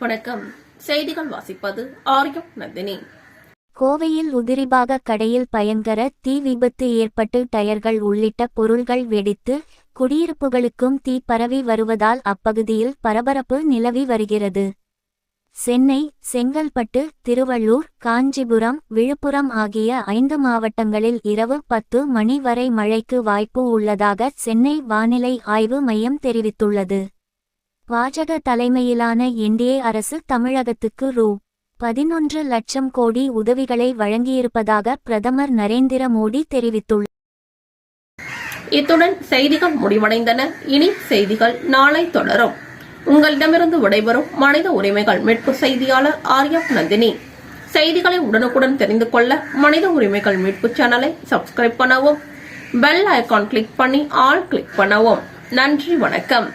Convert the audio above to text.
வணக்கம். செய்திகள் வாசிப்பது ஆரியம் நந்தினி. கோவையில் உதிரிபாக கடையில் பயங்கர தீ விபத்து ஏற்பட்டு டயர்கள் உள்ளிட்ட பொருள்கள் வெடித்து குடியிருப்புகளுக்கும் தீ பரவி வருவதால் அப்பகுதியில் பரபரப்பு நிலவி வருகிறது. சென்னை செங்கல்பட்டு திருவள்ளூர் காஞ்சிபுரம் விழுப்புரம் ஆகிய ஐந்து மாவட்டங்களில் இரவு பத்து மணி வரை மழைக்கு வாய்ப்பு உள்ளதாக சென்னை வானிலை ஆய்வு மையம் தெரிவித்துள்ளது. பாஜக தலைமையிலான என்டிஏ அரசு தமிழகத்துக்கு ரூ. பதினொன்று லட்சம் கோடி உதவிகளை வழங்கியிருப்பதாக பிரதமர் நரேந்திர மோடி தெரிவித்துள்ளார் இத்துடன் செய்திகள் முடிவடைந்தன. இனி செய்திகள் நாளை தொடரும். உங்களிடமிருந்து விடைபெறும் மனித உரிமைகள் மீட்பு செய்தியாளர் ஆர்யா நந்தினி. செய்திகளை உடனுக்குடன் தெரிந்து கொள்ள மனித உரிமைகள் மீட்பு சேனலை சப்ஸ்கிரைப் பண்ணவும் பெல் ஐகான் கிளிக் பண்ணி ஆல் கிளிக் பண்ணவும். நன்றி வணக்கம்.